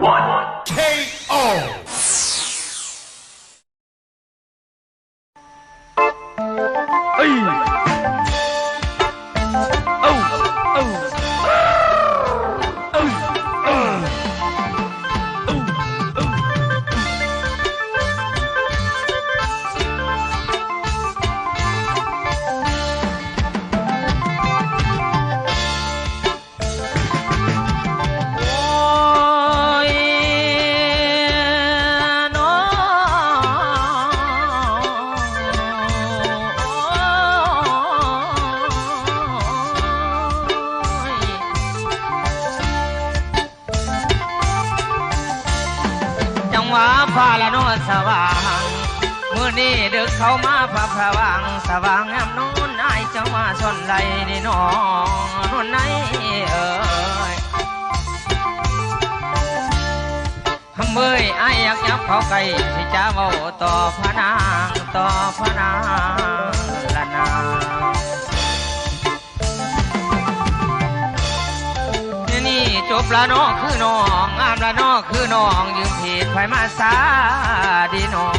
เวะฟ้าละนดสว่างมื่อนี้ดึกเขามาพระพระวังสว่างแอมนูนนายจังหวะสนไหลนี่น้องนุ่นไหนเอ่ยเมื่อยไอ้ายอยากยับเขาใกล้ที่จะเมาต่อพระนางต่อพระนางละนานี่ บละน้องคือน้องงามละน้องคือน้องยืมผิดไฟมาสาดีน้อง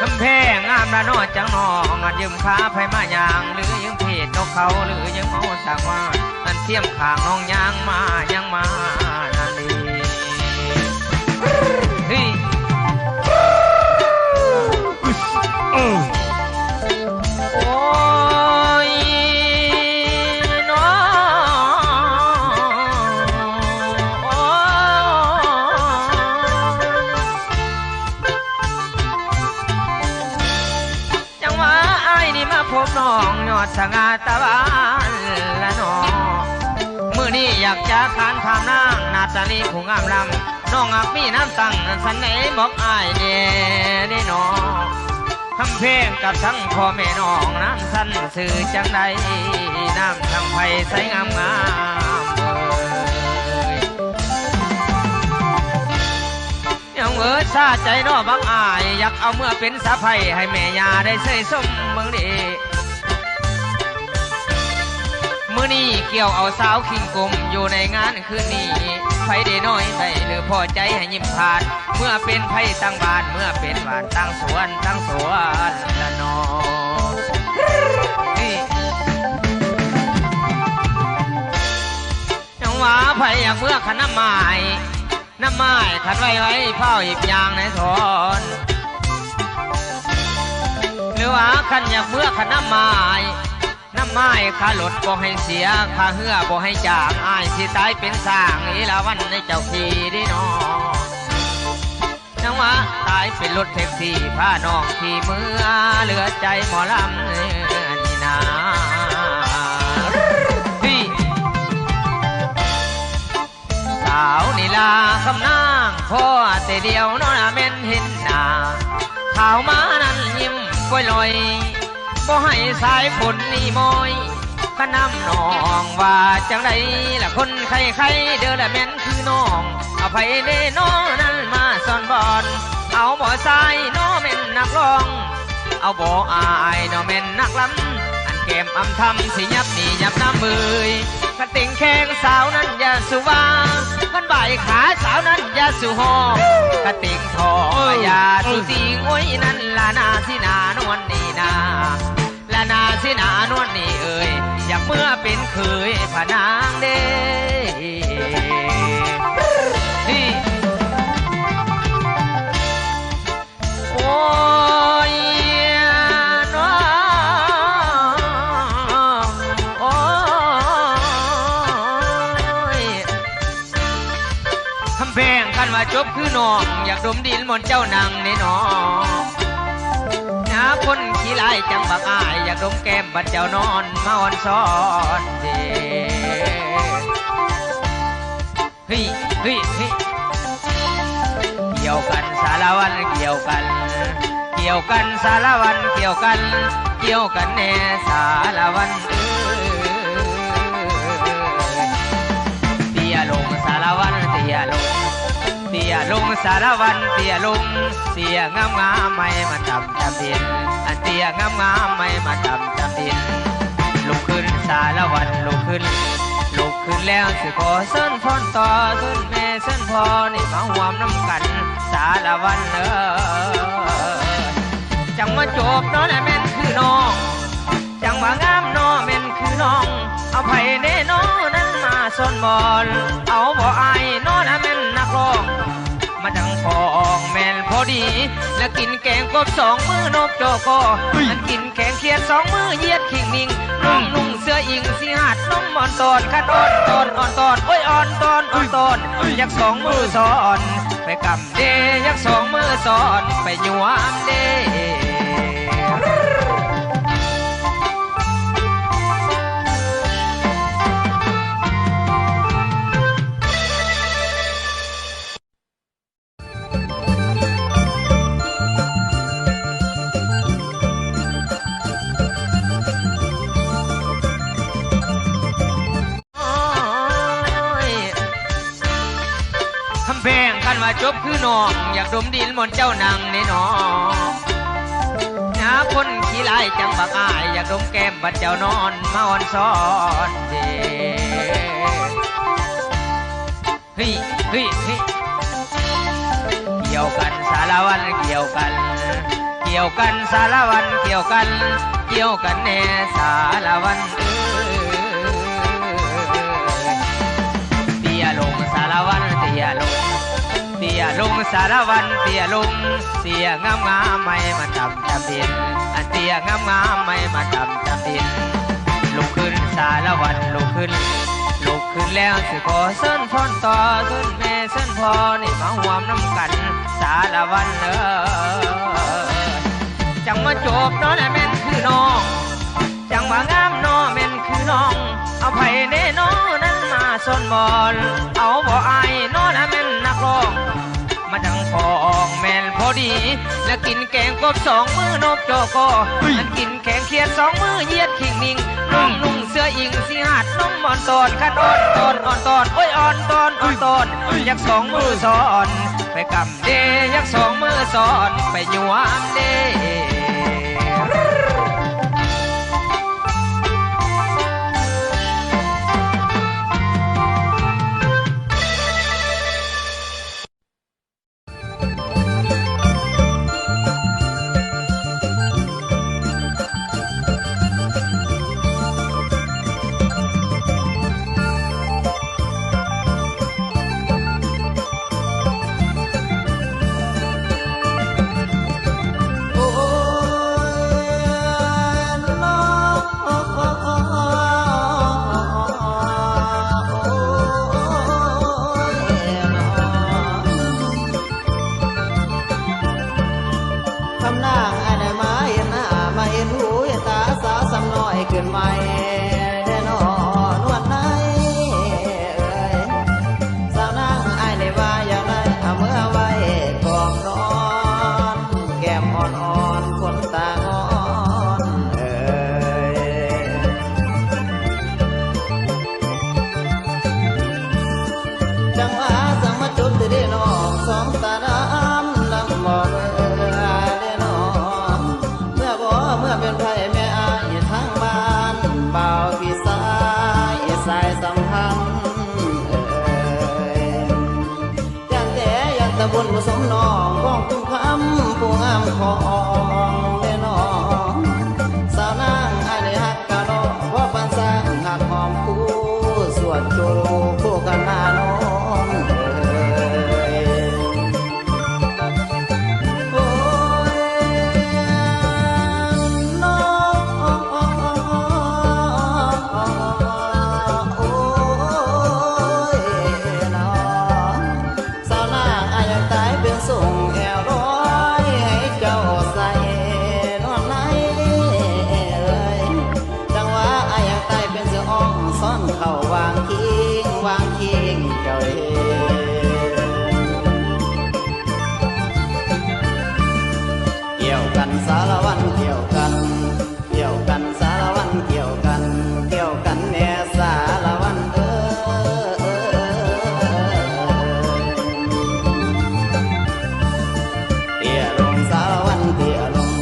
คำแพงงามละน้องจังน้องอันยืมขาไฟมายางหรือยืมผิดนกเขาหรือยังเมาสั่งว่าอันเทียมข้างน้องยางมายังมานั่นดีเฮ้ยเสงาตะวันละนอมือนี้อยากจะขานข้ามนางนาตาลีผู้งามลำน้องอักมีน้ำตั้งสันไหนบอกอ้ายเน่นี่น้องทำเพลงกับทั้งพ่อแม่น้องน้ำสั้นสื่อจังใดน้ำทั้งไผ่ใสงามงามเอ่ยยังเออซาใจน้อบักอาย อยากเอาเมื่อเป็นสะไพให้แม่ยาได้เสยสมเมืองดี มื่อนี้เกี่ยวเอาสาวคิงกลมอยู่ในงานคืนนี้ไผได้น้อยไปหรือพอใจให้ยิ้มผ่าน เมื่อเป็นไผตั้งบานเมื่อเป็นบานตั้งสวนตั้งสวนละนอนี่จังหวะไผอยากเมื่อขันน้ำไม้น้ำไม้ขัดไว้ไว้เฝ้าอีกอย่างในทอนหรือว่าขันอยากเมื่อขันน้ำไม้ ไม้ขาหลดบ่ให้เสียขาเหือบ่ให้จางอายสิตายเป็นสร้างอีละวันในเจ้าขี่ดิน้องจังวะตายเป็นรถแท็กซี่พาน้องขี่มือเหลือใจหมอลำเอ้ยนี่นาพี่สาวนีลาคำนางพ่อแต่เดียวน้องเม่นเห็นหน้าขาวมานั้นยิ้มกล้วยลอย บ่ให้สายฝนนี่มอยขนำนองว่าจังไรละคนใครใครเด้อละแม่นคือน้องเอาไปเด้น้องนั้นมาซ่อนบอนเอาบ่สายน้อแม่นนักร้อง เอาบ่อายน้อแม่นนักลำอันเกมอำทำสิยับนี่ยับน้ำมือย กระติ่งแข้งสาวนั้นอย่าสุวากันใบายขาสาวนั้นอย่าสุหอกกระติ่งทองอย่าสุตีงวยนั่นละนาสินานวลนี่นาละนาสินานวลนี่เอ่ยอยากเมื่อเป็นเคยผานางเด้ คำแพงกันว่าจบคือน้อง อยากดมดินมนเจ้านางในน้องหาคนขี้ไลายจังบักอาย อยากดมแก้มบัดเจ้านอนมาอ่อนซ้อนเดเฮ้ยเฮ้ยเฮ้ยเกี่ยวกันสารวันเกี่ยวกัน เกี่ยวกันสารวันเกี่ยวกัน เกี่ยวกันแน่สารวันเอ้ย ยลงเตียลงสารวันเตียลงเตียงามงามไม่มาจำจำดินอันเตียงามงามไม่มาจำจำดินลุกขึ้นสารวันลุกขึ้นลุกขึ้นแล้วสิขอเส้นพรต่อเส้นแม่เส้นพ่อนี่มาหวมน้ำกันสารวันเออจังว่าจบนาะนแม่นคือน้อง จังว่างามเนาะแม่นคือน้อง เอาไผ่เน่น้อนั้น มาซ่อนบอลเอาบ่อายเนาะนะแม่นนักร้องมาจังฟองแม่นพอดี แล้วกินแกงกบสองมือนกโจโกมันกินแกงเขียดสองมือเหยียดขิงมิงนุ่งนุ่งเสื้ออิงสีหัดนุ่มอ่อนตอนขัดอ่อนตอนอ่อนตอนโอ้ยอ่อนตอนอ่อนตอนอยากสองมือสอน ไปกำเดอยากสองมือสอนไปยวมเด คือน้องอยากดมดินมนเจ้านางในน้องหาคนขี้ไลายจังบักอาย อยากดมแก้มบัดเจ้านอนมาอ่อนซ้อนเดเฮ้ยเฮ้ยเฮ้ยเกี่ยวกันสารวันเกี่ยวกัน เกี่ยวกันสารวันเกี่ยวกัน เกี่ยวกันแน่สารวันเอ้ยเตียลงสารวันเตียลง ลงสารวันเตียลงเตียงามงามไม่มาจำจำดินอันเตียงามงามไม่มาจำจำดินลุกขึ้นสารวันลุกขึ้นลุกขึ้นแล้วสิขอเส้นพรต่อเส้นแม่เส้นพอนี่มาห่วมน้ำกันสารวันเออจังมาจบนาะนะแม่นคือน้องจังว่างามเนาะแม่นคือน้องเอาไผ่เน่น้อนั้นมาซ่อนบอลเอาบ่อายเนาะนะแม่นนักร้อง มาจังฟองแม่นพอดี แล้วกินแกงกบสองมือนกโจโกมันกินแกงเขียดสองมือเหยียดขิงมิงนุ่งนุ่งเสื้ออิงสีหัดนุ่มอ่อนตอนขัดอ่อนตอนอ่อนตอนโอ้ยอ่อนตอนอ่อนตอนอยากสองมือสอน ไปกำเดอยากสองมือสอน ไปยวมเด ผู้ารวันเกี่ยวกัน เกี่ยวกันสารวันเกี่ยวกัน เกี่ยวกันแน่สารวันเออเตี่ยลงสารวันเตี่ยลง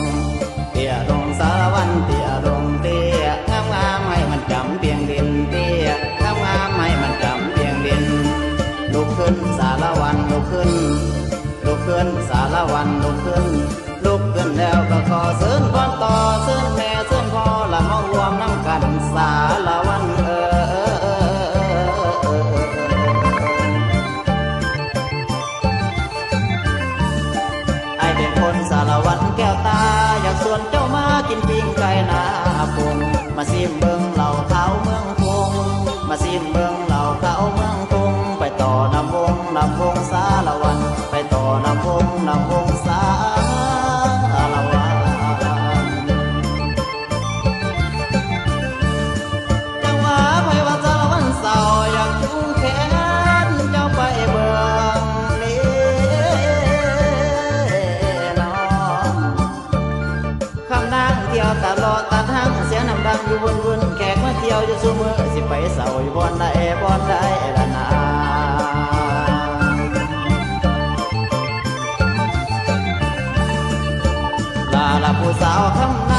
เตี่ยลงสารวันเตี่ยลงเตี่ยงามงามให้มันจำเพียงดินเตี่ยงามงามให้มันจำเพียงดิน ลุกขึ้นสารวันลุกขึ้นลุกขึ้นสารวันลุกขึ้น นแล้วก็ขอเสิญก่อนต่อเสิญแม่เสิญพ่อละมารวมน้ำกันสาละวันเออนสารวัตรแก้วตา อยากส่วนเจ้ามากินปิ้งไก่นาปุ่นมาซิมเบอ สิไปเศร้าอยู่บนได้บนได้ละนาลาลาผู้สาวคำ